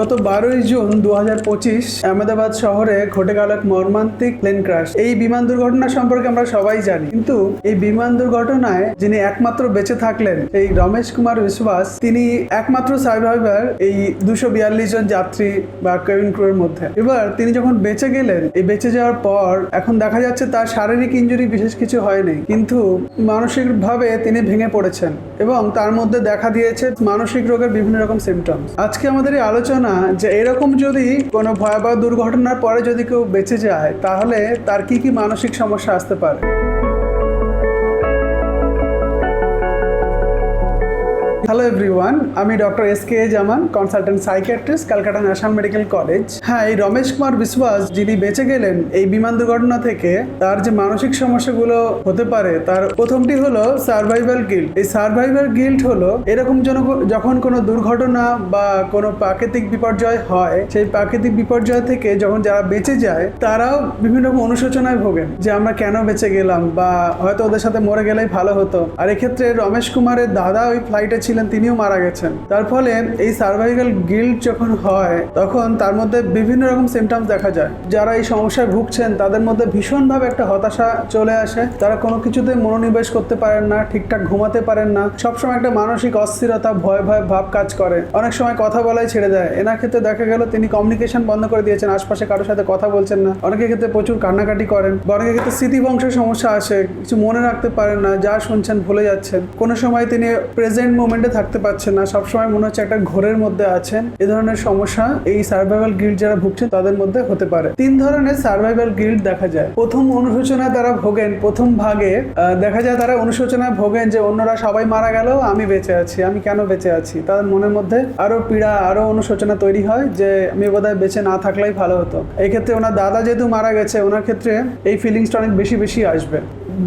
গত বারোই জুন দু হাজার পঁচিশ আহমেদাবাদ শহরে ঘটে গেল এক মর্মান্তিক প্লেন ক্রাশ এই বিমান দুর্ঘটনা সম্পর্কে আমরা সবাই জানি। কিন্তু এই বিমান দুর্ঘটনায় যিনি একমাত্র বেঁচে থাকলেন এই রমেশ কুমার বিশ্বাস, তিনি একমাত্র সার্ভাইভার এই দুশো বিয়াল্লিশ জন যাত্রী বা কেবিন ক্রুর মধ্যে। এবার তিনি যখন বেঁচে গেলেন, এই বেঁচে যাওয়ার পর এখন দেখা যাচ্ছে তার শারীরিক ইঞ্জুরি বিশেষ কিছু হয়নি কিন্তু মানসিকভাবে তিনি ভেঙে পড়েছেন এবং তার মধ্যে দেখা দিয়েছে মানসিক রোগের বিভিন্ন রকম সিমটমস আজকে আমাদের এই আলোচনা যে এরকম যদি কোনো ভয়াবহ দুর্ঘটনার পরে যদি কেউ বেঁচে যায়, তাহলে তার কি কি মানসিক সমস্যা আসতে পারে? হ্যালো এভরিওয়ান আমি doctor S K Zaman consultant psychiatrist Calcutta national medical college হ্যাঁ এই রমেশ কুমার বিশ্বাস যিনি বেঁচে গেলেন এই বিমান দুর্ঘটনা থেকে, তার যে মানসিক সমস্যাগুলো হতে পারে, তার প্রথমটি হলো সার্ভাইভাল গিল্ট এই সার্ভাইভাল গিল্ট হলো, এরকম যখন কোনো দুর্ঘটনা বা কোনো প্রাকৃতিক বিপর্যয় হয়, সেই প্রাকৃতিক বিপর্যয় থেকে যখন যারা বেঁচে যায়, তারাও বিভিন্ন রকম অনুশোচনায় ভোগেন যে আমরা কেন বেঁচে গেলাম বা হয়তো ওদের সাথে মরে গেলেই ভালো হতো। আর এক্ষেত্রে রমেশ কুমারের দাদা ওই ফ্লাইটে ছিলেন, তিনিও মারা গেছেন। তার ফলে এই সার্ভাইভাল গিল্ট যখন হয়, তখন তার মধ্যে বিভিন্ন রকম সিমটমস দেখা যায়। যারা এই সমস্যায় ভুগছেন, তাদের মধ্যে ভীষণভাবে একটা হতাশা চলে আসে। তারা কোনো কিছুতে মনোনিবেশ করতে পারেন না, ঠিকঠাক ঘুমাতে পারেন না। সবসময় একটা মানসিক অস্থিরতা, ভয় ভয়, ভাব কাজ করে। অনেক সময় কথা বলাই ছেড়ে দেয় এনার ক্ষেত্রে দেখা গেল, তিনি কমিউনিকেশন বন্ধ করে দিয়েছেন। আশপাশে কারোর সাথে কথা বলছেন না। অনেকের ক্ষেত্রে প্রচুর কান্নাকাটি করেন। বা অনেকের ক্ষেত্রে স্মৃতিভংশের সমস্যা আসে। কিছু মনে রাখতে পারেন না, যা শুনছেন, ভুলে যাচ্ছেন। কোনো সময় তিনি প্রেজেন্ট মোমেন্টে থাকতে পারছেন না, সবসময় মনে হচ্ছে একটা ঘোরের মধ্যে আছেন। এ ধরনের সমস্যা এই সার্ভাইভাল গিল্ড যারা ভুগছেন তাদের মধ্যে হতে পারে। তিন ধরনের সার্ভাইভাল গিল্ড দেখা যায়। প্রথম অনুশোচনায় তারা ভোগেন, প্রথম ভাগে দেখা যায় তারা অনুশোচনায় ভোগেন যে অন্যরা সবাই মারা গেল, আমি বেঁচে আছি, আমি কেন বেঁচে আছি? তাদের মনের মধ্যে আরও পীড়া, আরও অনুশোচনা তৈরি হয় যে আমি বোধহয় বেঁচে না থাকলেই ভালো হতো। এই ক্ষেত্রে ওনার দাদা যেহেতু মারা গেছে, ওনার ক্ষেত্রে এই ফিলিংসটা অনেক বেশি বেশি আসবে।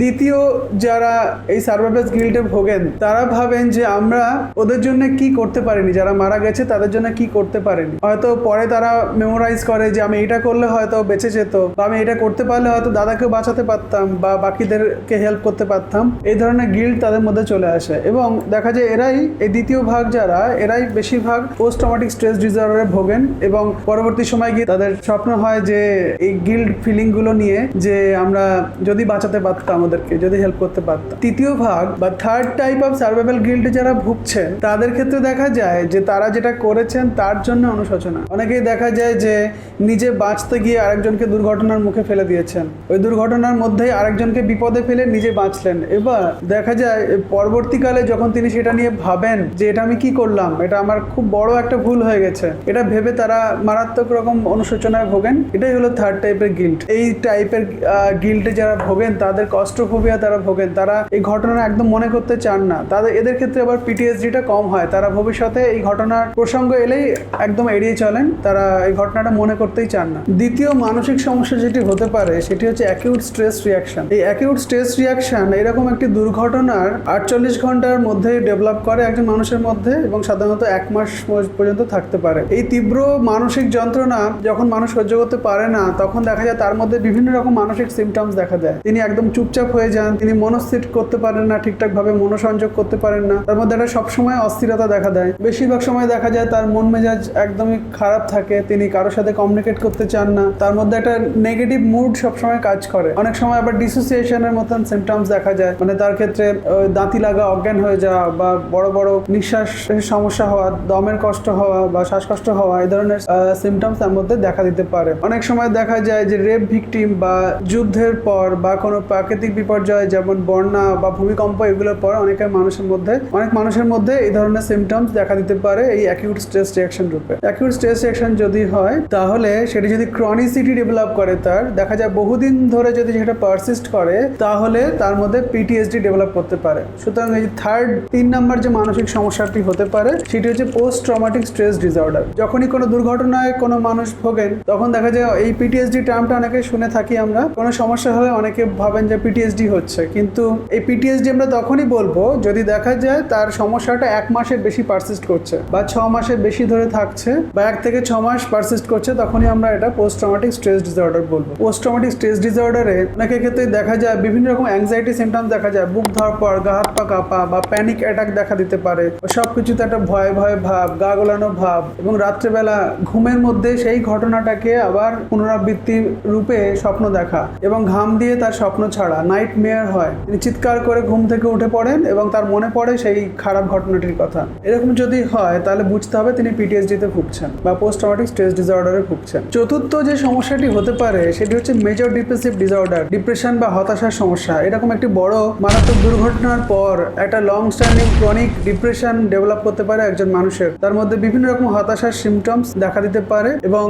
দ্বিতীয় যারা এই সার্ভাইভার্স গিল্ডে ভোগেন, তারা ভাবেন যে আমরা ওদের জন্য কি করতে পারিনি, যারা মারা গেছে তাদের জন্য কি করতে পারিনি। হয়তো পরে তারা মেমোরাইজ করে যে আমি এটা করলে হয়তো বেঁচে যেত, বা আমি এটা করতে পারলে হয়তো দাদাকেও বাঁচাতে পারতাম, বা বাকিদেরকে হেল্প করতে পারতাম। এই ধরনের গিল্ড তাদের মধ্যে চলে আসে। এবং দেখা যায় এরাই, এই দ্বিতীয় ভাগ যারা, এরাই বেশিরভাগ পোস্ট ট্রমাটিক স্ট্রেস ডিসঅর্ডারে ভোগেন এবং পরবর্তী সময় গিয়ে তাদের স্বপ্ন হয় যে এই গিল্ড ফিলিংগুলো নিয়ে যে আমরা যদি বাঁচাতে পারতাম। ওদেরকে যদি হেল্প করতে পারতাম তৃতীয় ভাগ বা থার্ড টাইপ অফ সার্ভাইভাল গিল্ডে যারা ভুগছেন, তাদের ক্ষেত্রে দেখা যায় যে তারা যেটা করেছেন তার জন্য অনুশোচনা। অনেকেই দেখা যায় যে নিজে বাঁচতে গিয়ে আরেকজনকে দুর্ঘটনার মুখে ফেলে দিয়েছেন। ওই দুর্ঘটনার মধ্যেই আরেকজনকে বিপদে ফেলে নিজে বাঁচলেন। এবার দেখা যায় পরবর্তীকালে যখন তিনি সেটা নিয়ে ভাবেন যে এটা আমি কি করলাম, এটা আমার খুব বড় একটা ভুল হয়ে গেছে, এটা ভেবে তারা মারাত্মক রকম অনুশোচনায় ভোগেন। এটাই হলো থার্ড টাইপের গিল্ট এই টাইপের গিল্টে যারা ভোগেন তাদের কষ্টফোবিয়া তারা ভোগেন। তারা এই ঘটনা একদম মনে করতে চান না। তাদের, এদের ক্ষেত্রে আবার পিটিএসডিটা কম হয়। তারা ভবিষ্যতে এই ঘটনার প্রসঙ্গ এলেই একদম এড়িয়ে চলেন। তারা এই ঘটনাটা মনে করতেই চান না। দ্বিতীয় মানসিক সমস্যা যেটি হতে পারে, সেটি হচ্ছে অ্যাকিউট স্ট্রেস রিয়াকশন এই অ্যাকিউট স্ট্রেস রিয়াকশন এরকম একটি দুর্ঘটনার আটচল্লিশ ঘণ্টার মধ্যে ডেভেলপ করে একজন মানুষের মধ্যে এবং সাধারণত এক মাস পর্যন্ত থাকতে পারে। এই তীব্র মানসিক যন্ত্রণা যখন মানুষ সহ্য করতে পারে না, তখন দেখা যায় তার মধ্যে বিভিন্ন রকম মানসিক সিমটমস দেখা দেয়। তিনি একদম চুপচাপ হয়ে যান, তিনি মনস্থির করতে পারেন না ঠিকঠাক ভাবে মনোসংযোগ করতে পারেন না। তার মধ্যে একটা সবসময় অস্থিরতা দেখা দেয়। বেশিরভাগ সময় দেখা যায় তার মন মেজাজ একদমই খারাপ থাকে, তিনি কারোর সাথে কমিউনিকেট করতে চান না। তার মধ্যে একটা নেগেটিভ মুড সবসময় কাজ করে। অনেক সময় আবার ডিসোসিয়েশনের মতন সিমটমস দেখা যায়। মানে তার ক্ষেত্রে দাঁতি লাগা, অজ্ঞান হয়ে যাওয়া বা বড় বড় নিঃশ্বাসের সমস্যা হওয়া, দমের কষ্ট হওয়া বা শ্বাসকষ্ট হওয়া, এই ধরনের সিমটমস তার মধ্যে দেখা দিতে পারে। অনেক সময় দেখা যায় যে রেপ ভিকটিম বা যুদ্ধের পর বা কোনো প্রাকৃতিক বিপর্যয়, যেমন বন্যা বা ভূমিকম্প, এগুলোর পর অনেকের মানুষের মধ্যে, অনেক মানুষের মধ্যে এই ধরনের সিমটমস দেখা দিতে পারে এই অ্যাকিউট স্ট্রেস রিয়াকশন রূপে। অ্যাকিউট স্ট্রেস রিয়াকশন যদি হয়, তাহলে সেটি যদি ক্রনিসিটি ডেভেলপ করে তার, দেখা যায় বহুদিন ধরে যদি সেটা পারসিস্ট করে, তাহলে তার মধ্যে পিটিএসডি ডেভেলপ করতে পারে। সুতরাং এই থার্ড তিন নাম্বার যে মানসিক সমস্যাটি হতে পারে, সেটি হচ্ছে পোস্ট ট্রমাটিক স্ট্রেস ডিসঅর্ডার যখনই কোনো দুর্ঘটনায় কোনো মানুষ ভোগেন, তখন দেখা যায় এই পিটিএসডি টার্মটা অনেকে শুনে থাকি আমরা, কোনো সমস্যা হলে অনেকে ভাবেন যে পিটিএসডি হচ্ছে, কিন্তু এই পিটিএসডি আমরা তখনই বলব যদি দেখা যায় তার সমস্যাটা এক মাসের বেশি পারসিস্ট করছে বা ছ মাসের বেশি ধরে থাকছে বা এক থেকে ছ মাস পারসিস্ট করছে, তখনই আমরা এটা পোস্ট ট্রমাটিক স্ট্রেস ডিসঅর্ডার বলব। পোস্ট ট্রমাটিক স্ট্রেস ডিসঅর্ডারে অনেকের ক্ষেত্রে দেখা যায় বিভিন্ন রকম অ্যাংজাইটি সিমটমস দেখা যায়, বুক ধরপড় গা হাত পা কাঁপা বা প্যানিক অ্যাটাক দেখা দিতে পারে সব কিছুতে একটা ভয় ভয় ভাব, গা গোলানো ভাব এবং রাত্রেবেলা ঘুমের মধ্যে সেই ঘটনাটাকে আবার পুনরাবৃত্তি রূপে স্বপ্ন দেখা এবং ঘাম দিয়ে তার স্বপ্ন ছাড়া। নাইট মেয়ার হয়। তিনি চিৎকার করে ঘুম থেকে উঠে পড়েন এবং তার মনে পড়ে সেই খারাপ ঘটনাটির কথা। এরকম যদি হয়, তাহলে বুঝতে হবে তিনি পিটিএসডিতে ভুগছেন বা পোস্ট ট্রমাটিক স্ট্রেস ডিসঅর্ডারে ভুগছেন। চতুর্থ যে সমস্যাটি হতে পারে, সেটি হচ্ছে মেজর ডিপ্রেসিভ ডিসঅর্ডার ডিপ্রেশন বা হতাশার সমস্যা। এরকম একটি বড় মারাত্মক দুর্ঘটনার পর একটা long standing chronic depression develop করতে পারে একজন মানুষের। তার মধ্যে বিভিন্ন রকম হতাশার সিমটমস দেখা দিতে পারে এবং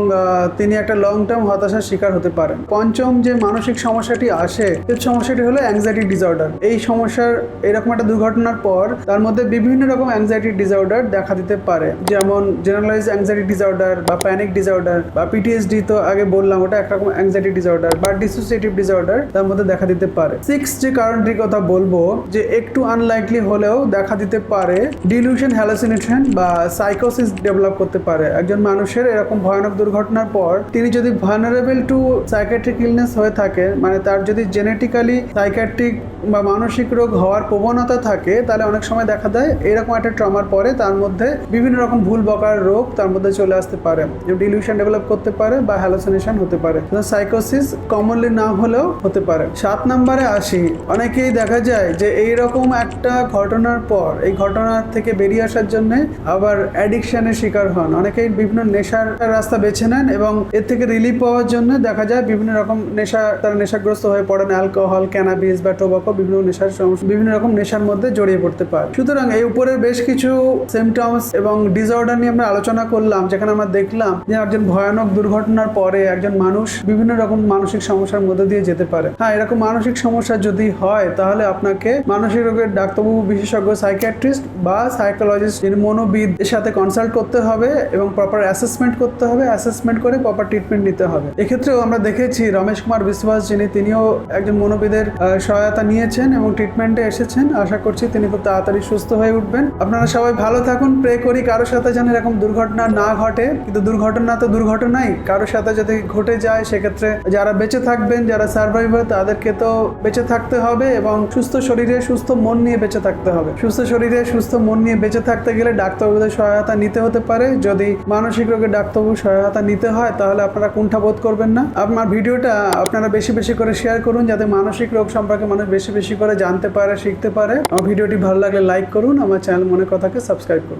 তিনি একটা লং টার্ম হতাশার শিকার হতে পারেন। পঞ্চম যে মানসিক সমস্যাটি আসে সেই সমস্যাটি হলো অ্যাংজাইটি ডিসঅর্ডার এই সমস্যার এরকম একটা দুর্ঘটনার পর তার মধ্যে বিভিন্ন রকম অ্যাংজাইটি ডিসঅর্ডার দেখা দিতে পারে। যেমন জেনারেলাইজ অ্যাংজাইটি ডিসঅর্ডার বা প্যানিক ডিসঅর্ডার বা পিটিএসডি তো আগে বললাম, ওটা একরকম অ্যাংজাইটি ডিসঅর্ডার বা ডিসোসিয়েটিভ ডিসঅর্ডার তার মধ্যে দেখা দিতে পারে। সিক্স যে কারণটির কথা বলব, যে একটু আনলাইকলি হলেও দেখা দিতে পারে ডিলিউশন হ্যালোসিনেশন বা সাইকোসিস ডেভেলপ করতে পারে। একজন মানুষের এরকম ভয়ানক দুর্ঘটনার পর তিনি যদি ভানারেবল টু সাইকেট্রিক ইলনেস হয়ে থাকে মানে তার যদি জেনেটিক্যালি সাইকেট্রিক বা মানসিক রোগ হওয়ার প্রবণতা থাকে, তাহলে অনেক সময় দেখা দেয় এরকম একটা ট্রমার পরে তার মধ্যে বিভিন্ন রকম ভুল বকার রোগ তার মধ্যে চলে আসতে পারে। ডিলিউশন ডেভেলপ করতে পারে বা হ্যালোসিনেশন হতে পারে। সাইকোসিস কমনলি না হলেও হতে পারে। সাত নম্বরে আসি। অনেকেই দেখা যায় যে এইরকম একটা ঘটনার পর, এই ঘটনার থেকে বেরিয়ে আসার জন্য আবার অ্যাডিকশনের শিকার হন। অনেকেই বিভিন্ন নেশার রাস্তা বেছে নেন এবং এর থেকে রিলিফ পাওয়ার জন্য দেখা যায় বিভিন্ন রকম নেশা, তারা নেশাগ্রস্ত হয়ে পড়েন অ্যালকোহল ক্যানাবিস বা টোবাকো বিভিন্ন নেশার সমস্যা বিভিন্ন রকম নেশার মধ্যে জড়িয়ে পড়তে পারে। সুতরাং এই উপরে বেশ কিছু সিমটমস এবং ডিসঅর্ডার নিয়ে আমরা আলোচনা করলাম, যেখানে আমরা দেখলাম যে একজন ভয়ানক দুর্ঘটনার পরে একজন মানুষ বিভিন্ন রকম মানসিক সমস্যার মধ্যে দিয়ে যেতে পারে। হ্যাঁ এরকম মানসিক সমস্যা যদি হয়, তাহলে আপনাকে মানসিক রোগের ডাক্তারবাবু, বিশেষজ্ঞ সাইকিয়াট্রিস্ট বা সাইকোলজিস্ট যিনি মনোবিদ, এর সাথে কনসাল্ট করতে হবে এবং প্রপার অ্যাসেসমেন্ট করতে হবে অ্যাসেসমেন্ট করে প্রপার ট্রিটমেন্ট নিতে হবে। এক্ষেত্রেও আমরা দেখেছি রমেশ কুমার বিশ্বাস যিনি, তিনিও একজন মনোবিদের আহ, সহায়তা নিয়েছেন এবং ট্রিটমেন্টে এসেছেন। আশা করছি তিনি খুব তাড়াতাড়ি সুস্থ হয়ে উঠবেন। আপনারা সবাই ভালো থাকুন প্রে করি কারোর সাথে যেন এরকম দুর্ঘটনা না ঘটে। কিন্তু দুর্ঘটনা তো দুর্ঘটনাই কারোর সাথে যদি ঘটে যায় সেক্ষেত্রে যারা বেঁচে থাকবেন যারা সার্ভাইভার তাদেরকে তো বেঁচে থাকতে হবে এবং সুস্থ শরীরে সুস্থ মন নিয়ে বেঁচে থাকতে হবে। সুস্থ শরীরে সুস্থ মন নিয়ে বেঁচে থাকতে গেলে ডাক্তারবাবুদের সহায়তা নিতে হতে পারে। যদি মানসিক রোগে ডাক্তারবাবুর সহায়তা নিতে হয় তাহলে আপনারা কুণ্ঠা বোধ করবেন না। আপনার ভিডিওটা আপনারা বেশি বেশি করে শেয়ার করুন যাতে মানসিক রোগ সম্পর্কে মানুষ বেশি বেশি করে জানতে পারে, শিখতে পারে। আমার ভিডিওটি ভালো লাগলে লাইক করুন, আমার চ্যানেল মনে কথাকে সাবস্ক্রাইব করুন।